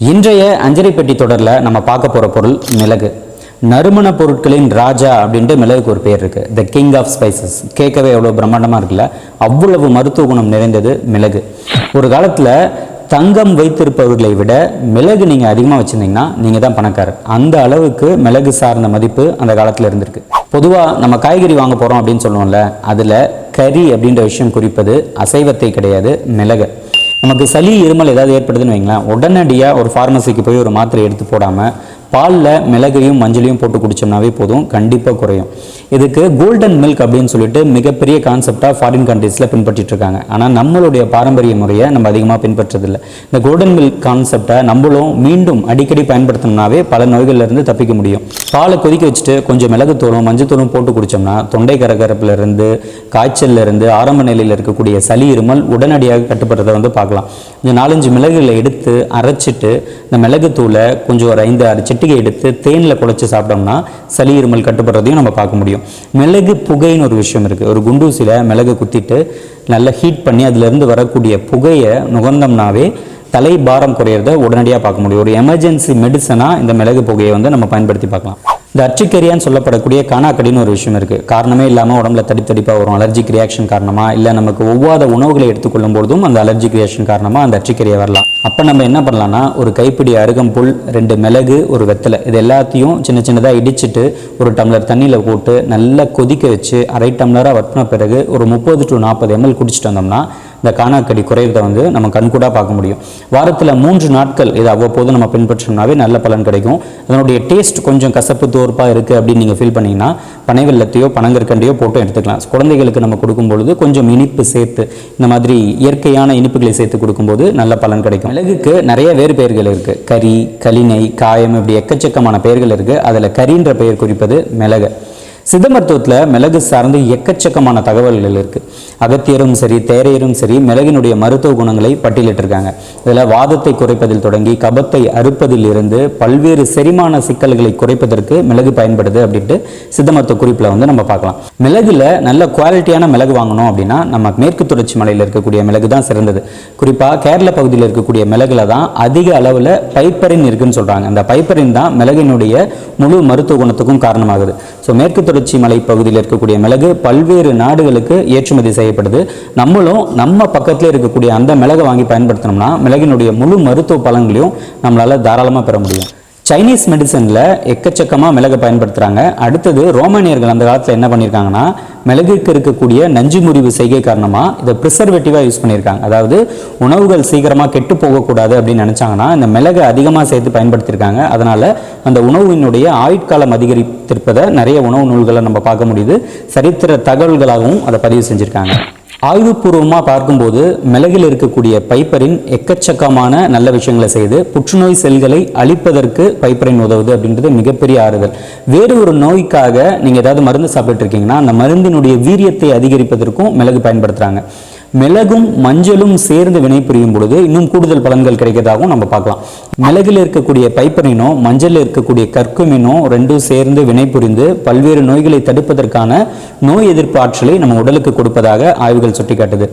இன்றைய அஞ்சரை பெட்டி தொடரில் நம்ம பார்க்க போகிற பொருள் மிளகு. நறுமண பொருட்களின் ராஜா அப்படின்ட்டு மிளகுக்கு ஒரு பேர் இருக்குது த கிங் ஆஃப் ஸ்பைசஸ் கேட்கவே எவ்வளோ பிரம்மாண்டமாக இருக்குல்ல? அவ்வளவு மருத்துவ குணம் நிறைந்தது மிளகு. ஒரு காலத்தில் தங்கம் வைத்திருப்பவர்களை விட மிளகு நீங்கள் அதிகமாக வச்சுருந்தீங்கன்னா நீங்கள் தான் பணக்காரர். அந்த அளவுக்கு மிளகு சார்ந்த மதிப்பு அந்த காலத்தில் இருந்திருக்கு. பொதுவாக நம்ம காய்கறி வாங்க போகிறோம் அப்படின்னு சொல்லுவோம்ல அதில் கறி அப்படின்ற விஷயம் குறிப்பது அசைவத்தை கிடையாது மிளகு. நமக்கு சளி இருமல் ஏதாவது ஏற்படுதுன்னு வைங்களேன் உடனடியாக ஒரு ஃபார்மசிக்கு போய் ஒரு மாத்திரை எடுத்து போடாமல் பாலில் மிளகையும் மஞ்சளையும் போட்டு குடித்தோம்னாவே போதும். கண்டிப்பாக குறையும். இதுக்கு கோல்டன் மில்க் அப்படின்னு சொல்லிட்டு மிகப்பெரிய கான்செப்டாக ஃபாரின் கண்ட்ரீஸில் பின்பற்றிட்டு இருக்காங்க. ஆனால் நம்மளுடைய பாரம்பரிய முறையை நம்ம அதிகமாக பின்பற்றதில்லை. இந்த கோல்டன் மில்க் கான்செப்டை நம்மளும் மீண்டும் அடிக்கடி பயன்படுத்தணும்னாவே பல நோய்கள்லேருந்து தப்பிக்க முடியும். பாலை கொதிக்க வச்சுட்டு கொஞ்சம் மிளகுத்தூளும் மஞ்சத்தூளும் போட்டு குடித்தோம்னா தொண்டை கரகரப்புல காய்ச்சல்லேருந்து காய்ச்சல்ல இருந்து ஆரம்ப நிலையில் இருக்கக்கூடிய சளி இருமல் உடனடியாக கட்டுப்படுறதை வந்து பார்க்கலாம். இந்த நாலஞ்சு மிளகுகளை எடுத்து அரைச்சிட்டு இந்த மிளகுத்தூளை கொஞ்சம் ஒரு ஐந்து ஆறு சிட்டிகை எடுத்து தேனில் குழச்சி சாப்பிட்டோம்னா சளி இருமல் கட்டுப்படுறதையும் நம்ம பார்க்க முடியும். மிளகு புகைன்னு ஒரு விஷயம் இருக்குது ஒரு குண்டூசியில் மிளகு குத்திட்டு நல்லா ஹீட் பண்ணி அதுலேருந்து வரக்கூடிய புகையை நுகர்ந்தோம்னாவே தலை பாரம் குறையிறத உடனடியாக பார்க்க முடியும். ஒரு எமர்ஜென்சி மெடிசனாக இந்த மிளகு புகையை வந்து நம்ம பயன்படுத்தி பார்க்கலாம். இந்த அர்ச்சிக்கரியான்னு சொல்லப்படக்கூடிய காணாக்கடின்னு ஒரு விஷயம் இருக்குது காரணமே இல்லாமல் உடம்புல தடித்தடிப்பாக வரும். அலர்ஜிக் ரியாக்ஷன் காரணமாக இல்லை நமக்கு ஒவ்வாத உணவுகளை எடுத்துக்கொள்ளும் பொழுதும் அந்த அலர்ஜிக் ரியாக்ஷன் காரணமாக அந்த அர்ச்சிக்கரியை வரலாம். அப்போ நம்ம என்ன பண்ணலாம்னா ஒரு கைப்பிடி அருகம்புல் ரெண்டு மிளகு ஒரு வெத்தலை இது எல்லாத்தையும் சின்ன சின்னதாக இடிச்சிட்டு ஒரு டம்ளர் தண்ணியில் போட்டு நல்லா கொதிக்க வச்சு அரை டம்ளராக வட்டின பிறகு ஒரு முப்பது டு நாற்பது எம்எல் குடிச்சிட்டு வந்தோம்னா இந்த காணாக்கடி குறைவதை வந்து நம்ம கண்கூடாக பார்க்க முடியும். வாரத்தில் மூன்று நாட்கள் இதை அவ்வப்போது நம்ம பின்பற்றோம்னாவே நல்ல பலன் கிடைக்கும். அதனுடைய டேஸ்ட் கொஞ்சம் கசப்பு தோற்பாக இருக்குது அப்படின்னு நீங்கள் ஃபீல் பண்ணீங்கன்னா பனைவெல்லத்தையோ பனங்கற்கண்டையோ போட்டு எடுத்துக்கலாம். குழந்தைகளுக்கு நம்ம கொடுக்கும் பொழுது கொஞ்சம் இனிப்பு சேர்த்து இந்த மாதிரி இயற்கையான இனிப்புகளை சேர்த்து கொடுக்கும்போது நல்ல பலன் கிடைக்கும். மிளகுக்கு நிறைய வேறு பெயர்கள் இருக்குது கறி கலினை காயம் இப்படி எக்கச்சக்கமான பெயர்கள் இருக்குது அதில் கறின்ற பெயர் குறிப்பது மிளகு. சித்த மருத்துவத்தில் மிளகு சார்ந்து எக்கச்சக்கமான தகவல்கள் இருக்குது அகத்தியரும் சரி தேரையரும் சரி மிளகினுடைய மருத்துவ குணங்களை பட்டியலிட்டிருக்காங்க. இதில் வாதத்தை குறைப்பதில் தொடங்கி கபத்தை அறுப்பதில் இருந்து பல்வேறு செரிமான சிக்கல்களை குறைப்பதற்கு மிளகு பயன்படுது அப்படின்ட்டு சித்த மருத்துவ குறிப்பில் வந்து நம்ம பார்க்கலாம். மிளகில் நல்ல குவாலிட்டியான மிளகு வாங்கணும் அப்படின்னா நம்ம மேற்கு தொடர்ச்சி மலையில் இருக்கக்கூடிய மிளகு தான் சிறந்தது. குறிப்பாக கேரள பகுதியில் இருக்கக்கூடிய மிளகுல தான் அதிக அளவில் பைப்பரின் இருக்குன்னு சொல்கிறாங்க அந்த பைப்பரின் தான் மிளகினுடைய முழு மருத்துவ குணத்துக்கும் காரணமாகுது. ஸோ மேற்கு தொடர்ச்சி மலை பகுதியில் இருக்கக்கூடிய மிளகு பல்வேறு நாடுகளுக்கு ஏற்றுமதி செய்யப்படுது. நம்மளும் நம்ம பக்கத்தில் இருக்கக்கூடிய அந்த மிளகை வாங்கி பயன்படுத்தினோம்னா மிளகினுடைய முழு மருத்துவ பலன்களையும் நம்மளால தாராளமாக பெற முடியும். சைனீஸ் மெடிசனில் எக்கச்சக்கமாக மிளகை பயன்படுத்துகிறாங்க அடுத்தது ரோமானியர்கள் அந்த காலத்தில் என்ன பண்ணியிருக்காங்கன்னா மிளகுக்கு இருக்கக்கூடிய நஞ்சு முறிவு செய்கை காரணமாக இதை ப்ரிசர்வேட்டிவாக யூஸ் பண்ணியிருக்காங்க அதாவது உணவுகள் சீக்கிரமாக கெட்டு போகக்கூடாது அப்படின்னு நினச்சாங்கன்னா இந்த மிளகை அதிகமாக சேர்த்து பயன்படுத்தியிருக்காங்க அதனால் அந்த உணவினுடைய ஆயுட்காலம் அதிகரித்திருப்பதை நிறைய உணவு நூல்களை நம்ம பார்க்க முடியுது. சரித்திர தகவல்களாகவும் அதை பதிவு செஞ்சுருக்காங்க. ஆய்வுபூர்வமாக பார்க்கும்போது மிளகில் இருக்கக்கூடிய பைப்பரின் எக்கச்சக்கமான நல்ல விஷயங்களை செய்து புற்றுநோய் செல்களை அழிப்பதற்கு பைப்பரின் உதவுது அப்படின்றது மிகப்பெரிய ஆறுதல். வேறு ஒரு நோய்க்காக நீங்கள் ஏதாவது மருந்து சாப்பிட்டு இருக்கீங்கன்னா அந்த மருந்தினுடைய வீரியத்தை அதிகரிப்பதற்கும் மிளகு பயன்படுத்துகிறாங்க மிளகும் மஞ்சளும் சேர்ந்து வினைபுரியும் பொழுது இன்னும் கூடுதல் பலன்கள் கிடைக்கிறதாகவும் நம்ம பார்க்கலாம். மிளகில் இருக்கக்கூடிய பைப்பரினோ மஞ்சளில் இருக்கக்கூடிய கற்குமினோ ரெண்டும் சேர்ந்து வினைபுரிந்து பல்வேறு நோய்களை தடுப்பதற்கான நோய் எதிர்ப்பு ஆற்றலை நம்ம உடலுக்கு கொடுப்பதாக ஆய்வுகள் சுட்டிக்காட்டுது.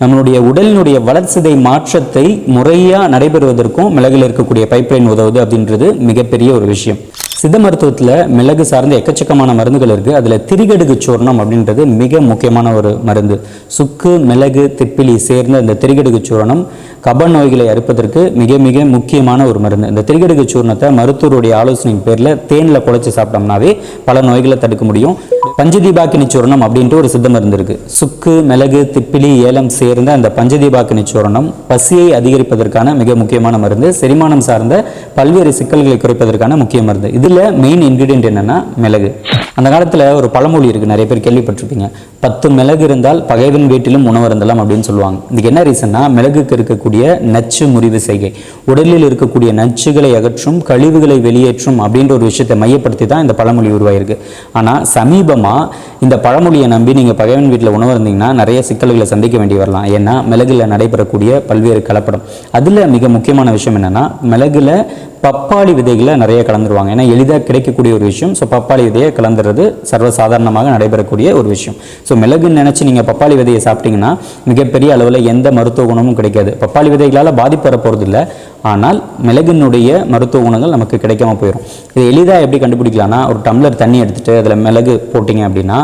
நம்மளுடைய உடலினுடைய வளர்ச்சிதை மாற்றத்தை முறையாக நடைபெறுவதற்கும் மிளகில் இருக்கக்கூடிய பைப்லைன் உதவுது அப்படின்றது மிகப்பெரிய ஒரு விஷயம். சித்த மருத்துவத்தில் மிளகு சார்ந்த எக்கச்சக்கமான மருந்துகள் இருக்குது அதில் திரிகடுகு சூர்ணம் அப்படின்றது மிக முக்கியமான ஒரு மருந்து. சுக்கு மிளகு திப்பிலி சேர்ந்த இந்த திரிகடுகு சூர்ணம் கப நோய்களை அறுப்பதற்கு மிக மிக முக்கியமான ஒரு மருந்து. இந்த திரிகடுகு சூர்ணத்தை மருத்துவருடைய ஆலோசனையின் பேரில் தேனில் குழைச்சி சாப்பிட்டோம்னாவே பல நோய்களை தடுக்க முடியும். பஞ்சதீபாக்கினி சூர்ணம் அப்படின்ட்டு ஒரு சித்த மருந்து இருக்குது சுக்கு மிளகு திப்பிலி ஏலம் சேர்ந்த அந்த பஞ்சதீபாக்கினி சூரணம் பசியை அதிகரிப்பதற்கான மிக முக்கியமான மருந்து செரிமானம் சார்ந்த பல்வேறு சிக்கல்களை குறைப்பதற்கான முக்கிய மருந்து. இதில் மெயின் இன்க்ரீடியன்ட் என்னென்னா மிளகு. அந்த காலத்தில் ஒரு பழமொழி இருக்குது நிறைய பேர் கேள்விப்பட்டிருப்பீங்க. பத்து மிளகு இருந்தால் பகைவன் வீட்டிலும் உணவு இருந்தலாம் அப்படின்னு சொல்லுவாங்க. இதுக்கு என்ன ரீசன்னா மிளகுக்கு இருக்கக்கூடிய நச்சு முறிவு செய்கை. உடலில் இருக்கக்கூடிய நச்சுகளை அகற்றும் கழிவுகளை வெளியேற்றும் அப்படின்ற ஒரு விஷயத்தை மையப்படுத்தி தான் இந்த பழமொழி உருவாயிருக்கு. ஆனால் சமீபமாக இந்த பழமொழியை நம்பி நீங்கள் பகைவன் வீட்டில் உணவு இருந்தீங்கன்னா நிறைய சிக்கல்களை சந்திக்க வேண்டி வரலாம். ஏன்னா மிளகில் நடைபெறக்கூடிய பல்வேறு கலப்படம். அதில் மிக முக்கியமான விஷயம் என்னென்னா மிளகில் பப்பாளி விதைகளை நிறைய கலந்துருவாங்க. ஏன்னா எளிதாக கிடைக்கக்கூடிய ஒரு விஷயம். ஸோ பப்பாளி விதையை கலந்துறது சர்வசாதாரணமாக நடைபெறக்கூடிய ஒரு விஷயம். ஸோ மிளகுன்னு நினச்சி நீங்கள் பப்பாளி விதையை சாப்பிட்டீங்கன்னா மிகப்பெரிய அளவில் எந்த மருத்துவ குணமும் கிடைக்காது. பப்பாளி விதைகளால் பாதிப்பு வர இல்லை ஆனால் மிளகினுடைய மருத்துவ குணங்கள் நமக்கு கிடைக்காம போயிடும் இது எளிதாக எப்படி கண்டுபிடிக்கலாம்னா ஒரு டம்ளர் தண்ணி எடுத்துட்டு அதில் மிளகு போட்டிங்க அப்படின்னா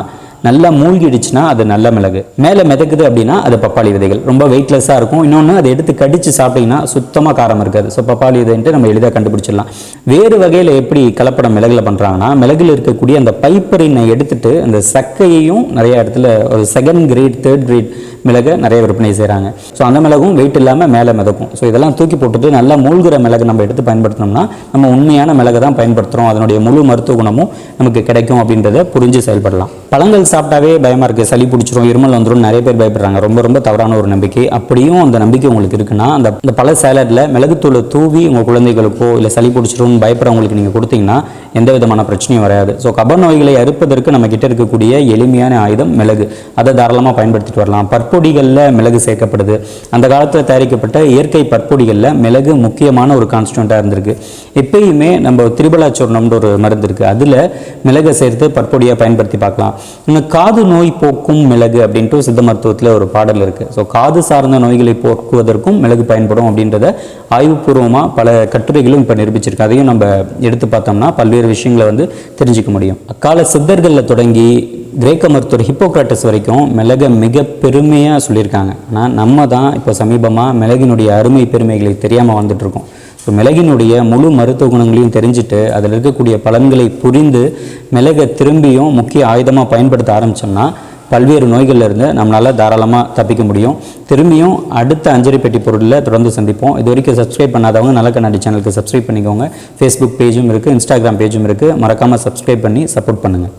நல்லா மூழ்கிடுச்சுன்னா அது நல்ல மிளகு. மேலே மிதக்குது அப்படின்னா அது பப்பாளி விதைகள். ரொம்ப வெயிட்லெஸ்ஸாக இருக்கும். இன்னொன்று அதை எடுத்து கடித்து சாப்பிட்டீங்கன்னா சுத்தமாக காரம் இருக்காது. ஸோ பப்பாளி விதைன்ட்டு நம்ம எளிதாக கண்டுபிடிச்சிடலாம். வேறு வகையில் எப்படி கலப்படம் மிளகில் பண்ணுறாங்கன்னா மிளகில் இருக்கக்கூடிய அந்த பைப்பரினை எடுத்துட்டு அந்த சக்கையையும் நிறைய இடத்துல ஒரு செகண்ட் கிரேட் தேர்ட் கிரேட் மிளகை நிறைய விற்பனை செய்கிறாங்க ஸோ அந்த மிளகும் வெயிட் இல்லாமல் மேலே மிதக்கும். ஸோ இதெல்லாம் தூக்கி போட்டுட்டு நல்லா மூழ்கிற மிளகு நம்ம எடுத்து பயன்படுத்தினோம்னா நம்ம உண்மையான மிளகை தான் பயன்படுத்துகிறோம் அதனுடைய முழு மருத்துவ குணமும் நமக்கு கிடைக்கும் அப்படின்றத புரிஞ்சு செயல்படலாம். பழங்கள் சாப்பிட்டாவே பயமாக இருக்குது சளி பிடிச்சிரும் இருமல் வந்துடும் நிறைய பேர் பயப்படுறாங்க. ரொம்ப ரொம்ப தவறான ஒரு நம்பிக்கை. அப்படியும் அந்த நம்பிக்கை உங்களுக்கு இருக்குன்னா அந்த அந்த பழ சேலடில் மிளகுத்தூளை தூவி உங்கள் குழந்தைகளுக்கோ இல்லை சளி பிடிச்சிரும் பயப்படுறவங்களுக்கு நீங்கள் கொடுத்தீங்கன்னா எந்த விதமான பிரச்சனையும் வராது. ஸோ கப நோய்களை அறுப்பதற்கு நம்ம கிட்ட இருக்கக்கூடிய எளிமையான ஆயுதம் மிளகு. அதை தாராளமாக பயன்படுத்திட்டு வரலாம். பற்பொடிகளில் மிளகு சேர்க்கப்படுது. அந்த காலத்தில் தயாரிக்கப்பட்ட இயற்கை பற்பொடிகளில் மிளகு முக்கியமான ஒரு கான்ஸ்டண்ட்டாக இருந்திருக்கு. எப்பயுமே நம்ம திரிபலாச்சூர்ணம்ன்ற ஒரு மருந்து இருக்குது அதில் மிளகை சேர்த்து பற்பொடியாக பயன்படுத்தி பார்க்கலாம். இன்னும் காது நோய் போக்கும் மிளகு அப்படின்ட்டு சித்த மருத்துவத்தில் ஒரு பாடல் இருக்குது ஸோ காது சார்ந்த நோய்களை போக்குவதற்கும் மிளகு பயன்படும் அப்படின்றத ஆய்வுபூர்வமாக பல கட்டுரைகளும் இப்போ நிரூபிச்சிருக்கு. அதையும் நம்ம எடுத்து பார்த்தோம்னா பல்வேறு விஷயங்களை வந்து தெரிஞ்சுக்க முடியும். அக்கால சித்தர்களில் தொடங்கி கிரேக்க மருத்துவர் ஹிப்போக்ராட்டஸ் வரைக்கும் மிளகை மிக பெருமையாக சொல்லியிருக்காங்க. ஆனால் நம்ம தான் இப்போ சமீபமாக மிளகினுடைய அருமை பெருமைகளை தெரியாமல் வந்துட்டுருக்கோம் இருக்கோம். ஸோ மிளகினுடைய முழு மருத்துவ குணங்களையும் தெரிஞ்சுட்டு அதில் இருக்கக்கூடிய பலன்களை புரிந்து மிளகை திரும்பியும் முக்கிய ஆயுதமாக பயன்படுத்த ஆரம்பித்தோம்னா பல்வேறு நோய்கள்ல இருந்து நம்மளால் தாராளமாக தப்பிக்க முடியும். திரும்பியும் அடுத்த அஞ்சரி பெட்டி பொருளில் தொடர்ந்து சந்திப்போம். இது வரைக்கும் சப்ஸ்கிரைப் பண்ணாதவங்க நல்ல கண்ணாடி சேனலுக்கு சப்ஸ்கிரைப் பண்ணிக்கோங்க. ஃபேஸ்புக் பேஜும் இருக்குது இன்ஸ்டாகிராம் பேஜும் இருக்குது மறக்காமல் சப்ஸ்கிரைப் பண்ணி சப்போர்ட் பண்ணுங்கள்